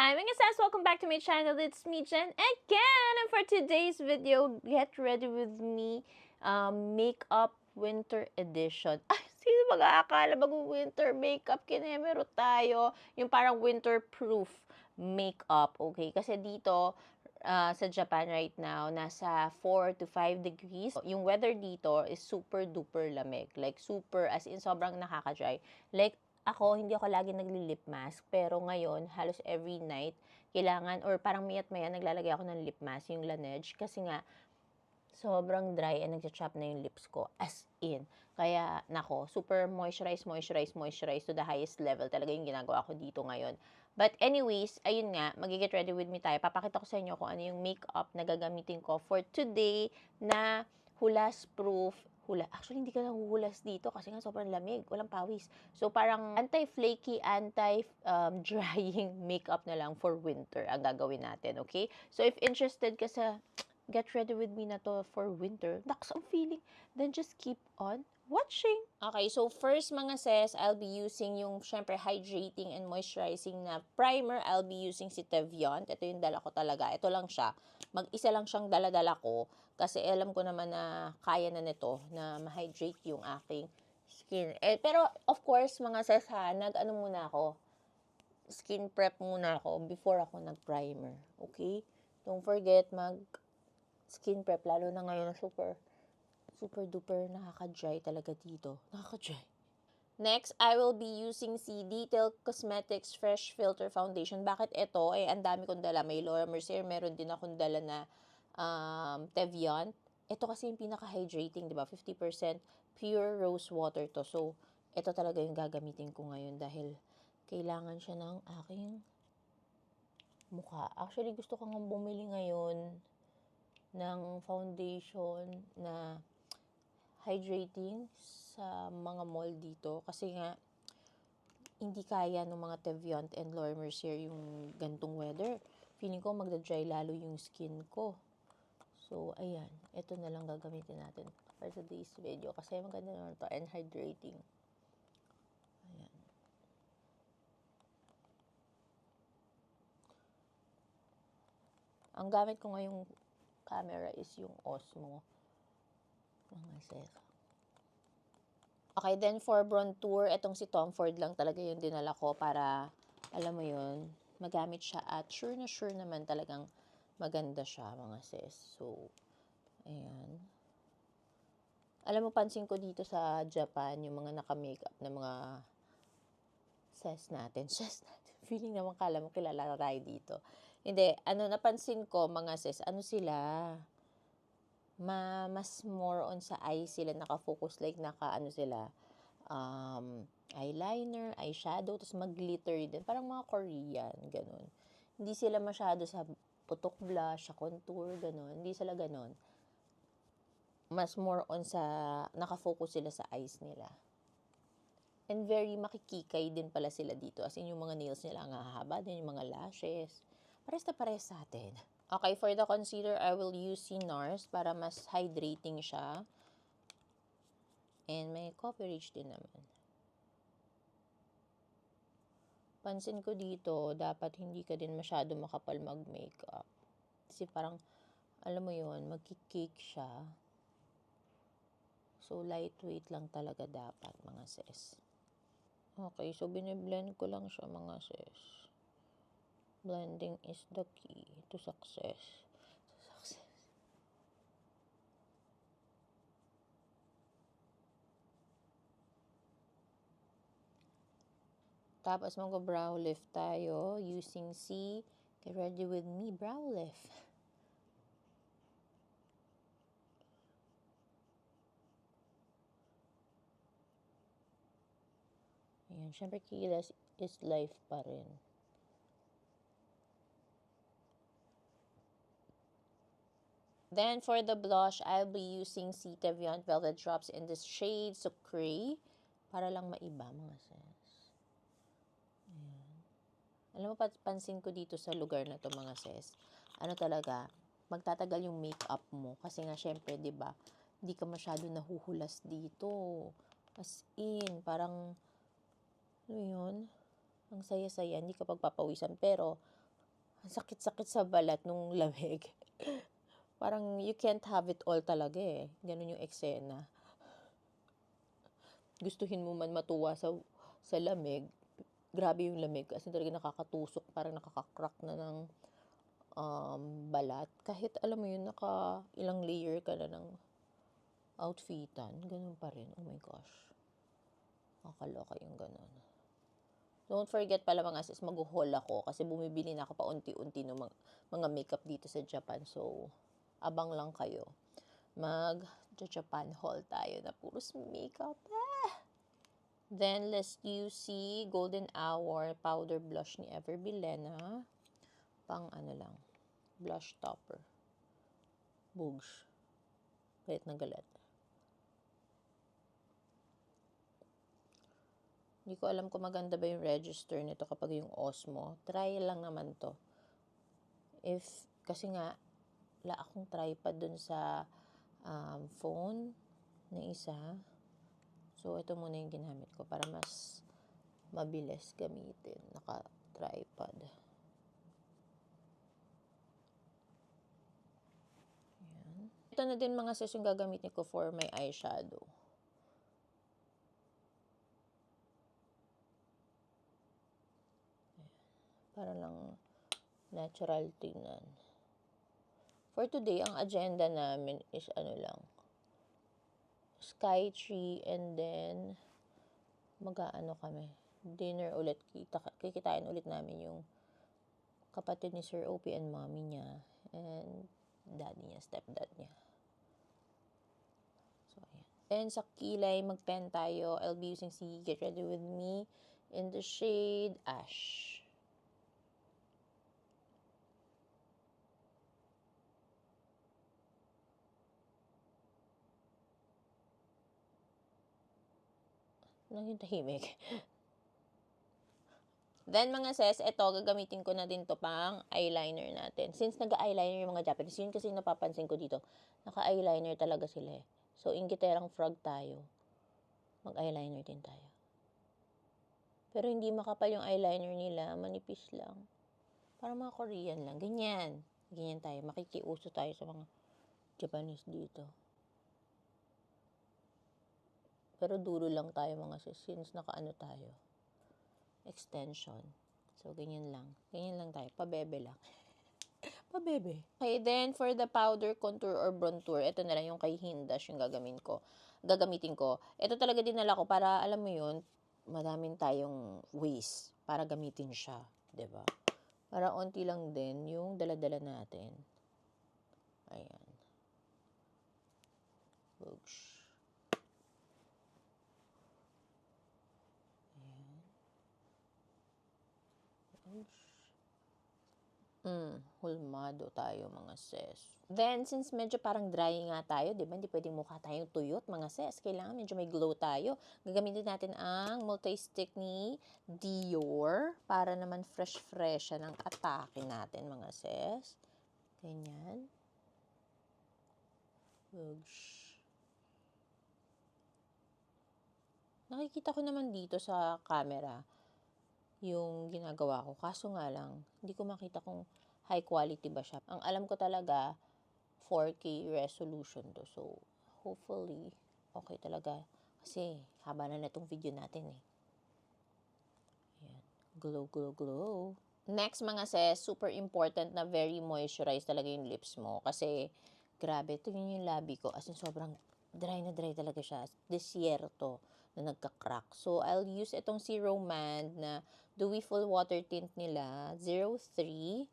Hi mga sis! Welcome back to my channel. It's me, Jen, again! And for today's video, get ready with me, um, Makeup Winter Edition. Ay, sino mag-aakala mag-winter makeup? Kinemero tayo. Yung parang winter-proof makeup, okay? Kasi dito, uh, sa Japan right now, nasa 4 to 5 degrees. Yung weather dito is super duper lamig. Like super, as in sobrang nakaka-dry. Like, ako, hindi ako lagi nagli-lip mask. Pero ngayon, halos every night, kailangan, or parang mayat maya, naglalagay ako ng lip mask, yung Laneige. Kasi nga, sobrang dry and nagcha-chop na yung lips ko. As in. Kaya, nako, super moisturize, moisturize, moisturize to the highest level. Talaga yung ginagawa ko dito ngayon. But anyways, ayun nga, magigit ready with me tayo. Papakita ko sa inyo kung ano yung makeup na gagamitin ko for today na hulas proof hula. Actually, hindi ka nahuhulas dito kasi nga sobrang lamig. Walang pawis. So, parang anti-flaky, anti-drying makeup na lang for winter ang gagawin natin, okay? So, if interested ka sa get ready with me na to for winter, naks ang feeling, then just keep on watching. Okay, so first mga sis, I'll be using yung syempre hydrating and moisturizing na primer. I'll be using si Teviant. Ito yung dala ko talaga. Ito lang siya. Mag-isa lang siyang dala-dala ko kasi alam ko naman na kaya na nito na ma-hydrate yung aking skin. Eh, pero of course, mga sis ha, nag-ano muna ako, skin prep muna ako before ako nag-primer. Okay? Don't forget mag skin prep, lalo na ngayon na super super duper nakaka-dry talaga dito. Nakaka-dry. Next, I will be using si Detail Cosmetics Fresh Filter Foundation. Bakit ito? Eh, ang dami kong dala. May Laura Mercier, meron din akong dala na um, Teviant. Ito kasi yung pinaka-hydrating, di ba? 50% pure rose water to. So, ito talaga yung gagamitin ko ngayon dahil kailangan siya ng aking mukha. Actually, gusto ko nga bumili ngayon ng foundation na hydrating sa mga mall dito kasi nga hindi kaya ng mga Teviant and Laura Mercier yung gantong weather. Feeling ko magda-dry lalo yung skin ko. So, ayan. Ito na lang gagamitin natin for today's video kasi maganda naman to and hydrating. Ayan. Ang gamit ko ngayong camera is yung Osmo mga sis. Okay, then for bronzer, itong si Tom Ford lang talaga yung dinala ko para, alam mo yun, magamit siya at sure na sure naman talagang maganda siya mga sis. So, ayan. Alam mo, pansin ko dito sa Japan, yung mga naka-makeup na mga sis natin. Sis natin. Feeling naman kala mo kilala tayo dito. Hindi, ano, napansin ko mga sis, ano sila, ma mas more on sa eyes sila nakafocus like naka ano sila um, eyeliner, eyeshadow, tapos mag-glitter din. Parang mga Korean, ganun. Hindi sila masyado sa putok blush, sa contour, ganun. Hindi sila ganun. Mas more on sa, nakafocus sila sa eyes nila. And very makikikay din pala sila dito. As in, yung mga nails nila ang hahaba din, yung mga lashes. Pares na pares sa atin. Okay, for the concealer, I will use si NARS para mas hydrating siya. And may coverage din naman. Pansin ko dito, dapat hindi ka din masyado makapal mag-makeup. Kasi parang, alam mo yon magkikake siya. So, lightweight lang talaga dapat, mga sis. Okay, so biniblend ko lang siya, mga sis. Blending is the key to success. To success. Tapos mag-brow lift tayo using C. Get ready with me, brow lift. Ayan, syempre kilos is life pa rin. Then for the blush, I'll be using si Teviant Velvet Drops in this shade Sucre. Para lang maiba mga sis. Ayan. Alam mo, pansin ko dito sa lugar na to mga sis. Ano talaga, magtatagal yung makeup mo. Kasi nga, syempre, di ba hindi ka masyado nahuhulas dito. As in, parang, ano yun? Ang saya-saya, hindi ka pagpapawisan. Pero, Ang sakit-sakit sa balat nung lamig. Parang you can't have it all talaga eh. Ganun yung eksena. Gustuhin mo man matuwa sa sa lamig, grabe yung lamig kasi talaga nakakatusok, parang nakaka-crack na ng um, balat. Kahit alam mo yun, naka ilang layer ka na ng outfitan, ganun pa rin. Oh my gosh. Nakakaloka yung ganun. Don't forget pala mga sis, mag-haul ako kasi bumibili na ako pa unti-unti ng mga, mga makeup dito sa Japan. So, abang lang kayo. Mag-Japan haul tayo na puros makeup. Ah! Then, let's si Golden Hour powder blush ni Ever Bilena. Pang ano lang, blush topper. Bugs. Galit na galit. Hindi ko alam kung maganda ba yung register nito kapag yung Osmo. Try lang naman to. If, kasi nga, wala akong tripod dun sa um, phone na isa. So, ito muna yung ginamit ko para mas mabilis gamitin. Naka-tripod. Ayan. Ito na din mga sis yung gagamitin ko for my eyeshadow. Para lang natural tingnan. For today, ang agenda namin is ano lang, sky tree and then mag-aano kami, dinner ulit. Kita, kikitain ulit namin yung kapatid ni Sir Opie and mommy niya and daddy niya, stepdad niya. So, ayan. Then, sa kilay, mag-pen tayo. I'll be using si Get Ready With Me in the shade Ash. Naging tahimik. Then, mga sis, ito, gagamitin ko na din to pang eyeliner natin. Since nag-eyeliner yung mga Japanese, yun kasi napapansin ko dito. Naka-eyeliner talaga sila eh. So, ingiterang frog tayo. Mag-eyeliner din tayo. Pero hindi makapal yung eyeliner nila. Manipis lang. Parang mga Korean lang. Ganyan. Ganyan tayo. Makikiuso tayo sa mga Japanese dito. Pero dulo lang tayo mga sis. Since nakaano tayo extension. So, ganyan lang. Ganyan lang tayo. Pabebe lang. Pabebe. Okay, then for the powder contour or bronzer, ito na lang yung kay Hindash yung gagamitin ko. Gagamitin ko. Ito talaga dinala ko para, alam mo yun, madaming tayong ways para gamitin siya. ba? Para onti lang din yung daladala natin. Ayan. Books. Mm, hulmado tayo mga sis. Then, since medyo parang dry nga tayo, di ba? Hindi pwedeng mukha tayong tuyot mga sis. Kailangan medyo may glow tayo. Gagamitin natin ang multi-stick ni Dior para naman fresh-fresh siya ng atake natin mga sis. Ganyan. Ugs. Nakikita ko naman dito sa camera yung ginagawa ko. Kaso nga lang, hindi ko makita kung high quality ba siya. Ang alam ko talaga, 4K resolution to. So, hopefully, okay talaga. Kasi, haba na na itong video natin eh. Ayan. Glow, glow, glow. Next mga sis, super important na very moisturized talaga yung lips mo. Kasi, grabe, ito yun yung labi ko. As in, sobrang dry na dry talaga siya. Desierto na nagka-crack. So, I'll use itong si Romand na Dewy Full Water Tint nila, 03.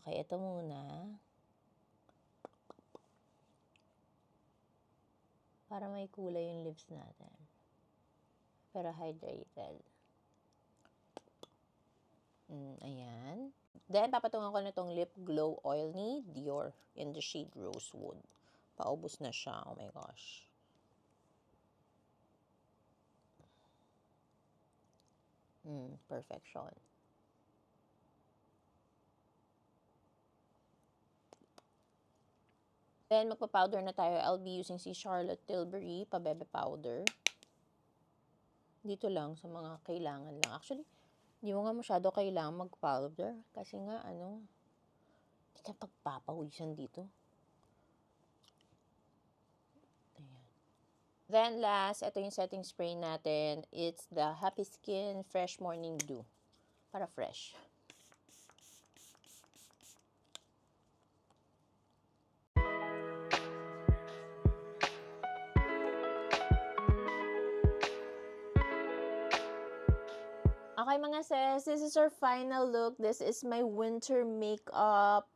Okay, ito muna. Para may kulay yung lips natin. Pero hydrated. Mm, ayan. Then, papatungan ko na itong lip glow oil ni Dior in the shade Rosewood. Paubos na siya. Oh my gosh. Mm, perfection. Then, magpa-powder na tayo. I'll be using si Charlotte Tilbury pabebe powder. Dito lang, sa mga kailangan lang. Actually, Hindi mo nga masyado kailangan mag-powder. Kasi nga, ano, hindi ka pagpapawisan dito. Then last, ito yung setting spray natin. It's the Happy Skin Fresh Morning Dew. Para fresh. Okay mga sis, this is our final look. This is my winter makeup.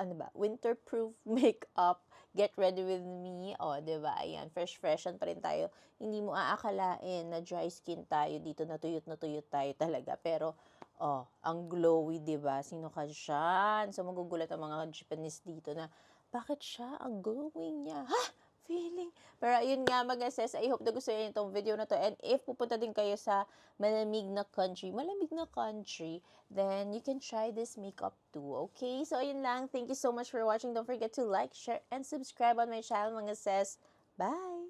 Ano ba? Winterproof makeup. Get ready with me. O, oh, ba? Ayan, fresh-freshan pa rin tayo. Hindi mo aakalain na dry skin tayo dito. Natuyot na tuyot tayo talaga. Pero, oh, ang glowy, di ba? Sino ka dyan? So, magugulat ang mga Japanese dito na, bakit siya ang glowing niya? Ha? Feeling. Pero yun nga mga sis, I hope na gusto niyo itong video na to. And if pupunta din kayo sa malamig na country, malamig na country, then you can try this makeup too. Okay? So ayun lang. Thank you so much for watching. Don't forget to like, share, and subscribe on my channel mga sis. Bye!